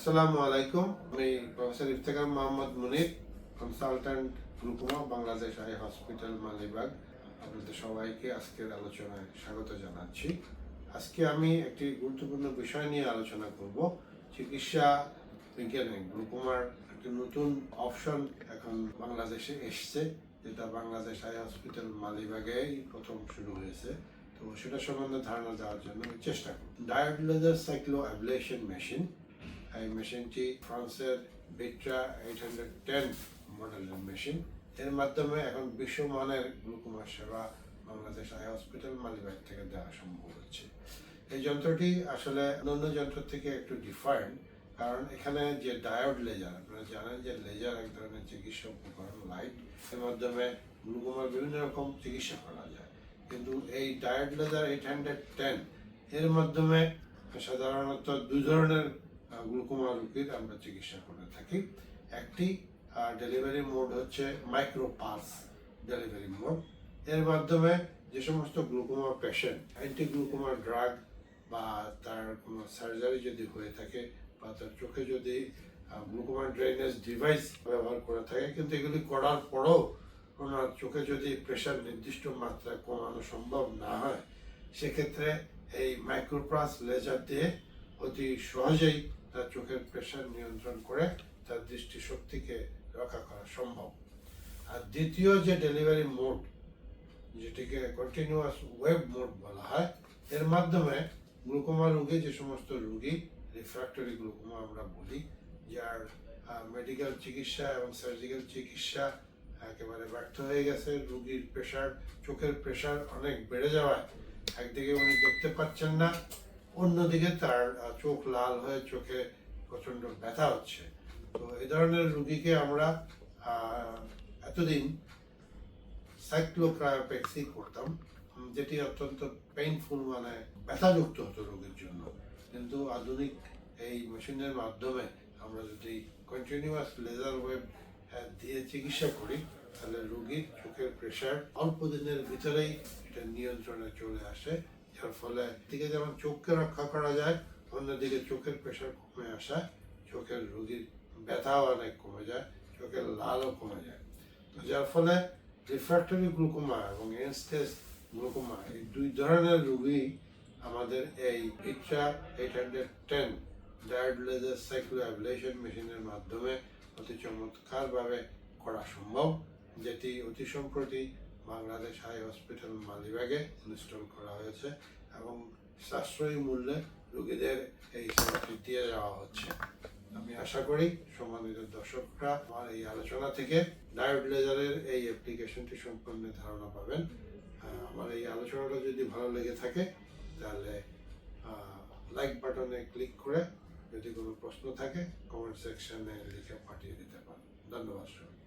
আসসালামু আলাইকুম। আমি professor Iftekhar Mohammad Munir consultant glaucoma Bangladesh eye hospital, Malibagh. আপনাদের সবাইকে আজকের আলোচনায় স্বাগত জানাচ্ছি। আজকে আমি একটি গুরুত্বপূর্ণ বিষয় নিয়ে আলোচনা করব। চিকিৎসা বিজ্ঞানে গ্লুকোমার একটি নতুন অপশন এখন বাংলাদেশে এসছে, যেটা বাংলাদেশ আই হসপিটাল, মালিবাগেই প্রথম শুরু হয়েছে। তো সেটা সম্বন্ধে ধারণা দেওয়ার জন্য আমি চেষ্টা করব। Diode laser cyclo ablation machine এই মেশিনটি ফ্রান্সের বিট্রা এইট হান্ড্রেড টেন মডেলের মেশিন এর মাধ্যমে এখন বিশ্বমানের গ্লুকোমা সেবা বাংলাদেশ আই হসপিটাল মালিবাগ থেকে দেওয়া সম্ভব হচ্ছে। এই যন্ত্রটি আসলে অন্য যন্ত্র থেকে একটু ডিফারেন্ট কারণ এখানে যে ডায়োড লেজার আপনারা জানেন যে লেজার এক ধরনের চিকিৎসা উপকরণ লাইটের মাধ্যমে গ্লুকোমার বিভিন্ন রকম চিকিৎসা করা যায়। কিন্তু এই diode laser eight hundred ten এর মাধ্যমে সাধারণত দু ধরনের গ্লুকোমা রোগীর আমরা চিকিৎসা করে থাকি। একটি ডেলিভারি মোড হচ্ছে মাইক্রো পালস ডেলিভারি মোড এর মাধ্যমে যে সমস্ত glaucoma patient anti glaucoma drug বা তার কোনো সার্জারি যদি হয়ে থাকে বা তার চোখে যদি গ্লুকোমা ড্রেনেজ ডিভাইস ব্যবহার করে থাকে, কিন্তু এগুলি করার পরও ওনার চোখে যদি প্রেশার নির্দিষ্ট মাত্রায় কমানো সম্ভব না হয়, সেক্ষেত্রে এই মাইক্রোপ্লাস লেজার দিয়ে অতি সহজেই তার চোখের প্রেশার নিয়ন্ত্রণ করে তার দৃষ্টিশক্তিকে রক্ষা করা সম্ভব। আর দ্বিতীয় যে ডেলিভারি মোড যেটিকে কন্টিনিউয়াস ওয়েব মোড বলা হয়, এর মাধ্যমে গ্লুকোমা রোগী যে সমস্ত রোগী রিফ্র্যাক্টরি গ্লুকোমা আমরা বলি, যার মেডিকেল চিকিৎসা এবং সার্জিক্যাল চিকিৎসা একেবারে ব্যর্থ হয়ে গেছে, রুগীর প্রেশার চোখের প্রেশার অনেক বেড়ে যাওয়ায়। একদিকে উনি দেখতে পাচ্ছেন না অন্যদিকে তার চোখ লাল হয়ে চোখে প্রচণ্ড ব্যথা হচ্ছে। তো এই ধরনের রুগীকে আমরা এতদিন সাইক্লোক্রায়োপেক্সি করতাম যেটি অত্যন্ত পেইনফুল মানে ব্যথাযুক্ত হতো রোগীর জন্য। কিন্তু আধুনিক এই মেশিনের মাধ্যমে আমরা যদি কন্টিনিউয়াস লেজার ওয়েব দিয়ে চিকিৎসা করি, তাহলে রোগীর চোখের প্রেশার অল্প দিনের ভিতরেই এটা নিয়ন্ত্রণে চলে আসে। যার ফলে দিকে যেমন চোখকে রক্ষা করা যায় অন্যদিকে চোখের প্রেশার কমে আসা, চোখের রোগীর ব্যথাও অনেক কমে যায়, চোখের লালও কমে যায়। তো যার ফলে রিফ্র্যাক্টরি গ্লুকোমা এবং এনস্টেস গ্লুকোমা এই দুই ধরনের রোগী আমাদের এই ইচ্ছা eight hundred ten diode laser ablation মেশিনের মাধ্যমে অতি চমৎকারভাবে করা সম্ভব, যেটি অতি সম্প্রতি বাংলাদেশ হাই হসপিটাল মালিবাগে ইনস্টল করা হয়েছে এবং সাশ্রয়ী মূল্যে রোগীদের এই সেবাটি দিয়ে যাওয়া হচ্ছে। আমি আশা করি সম্মানিত দর্শকরা আমার এই আলোচনা থেকে ডায়োড লেজারের এই অ্যাপ্লিকেশনটি সম্পূর্ণ ধারণা পাবেন। আমার এই আলোচনাটা যদি ভালো লেগে থাকে, তাহলে লাইক বাটনে ক্লিক করে যদি কোনো প্রশ্ন থাকে কমেন্ট সেকশনে লিখে পাঠিয়ে দিতে পারেন। ধন্যবাদ সবাই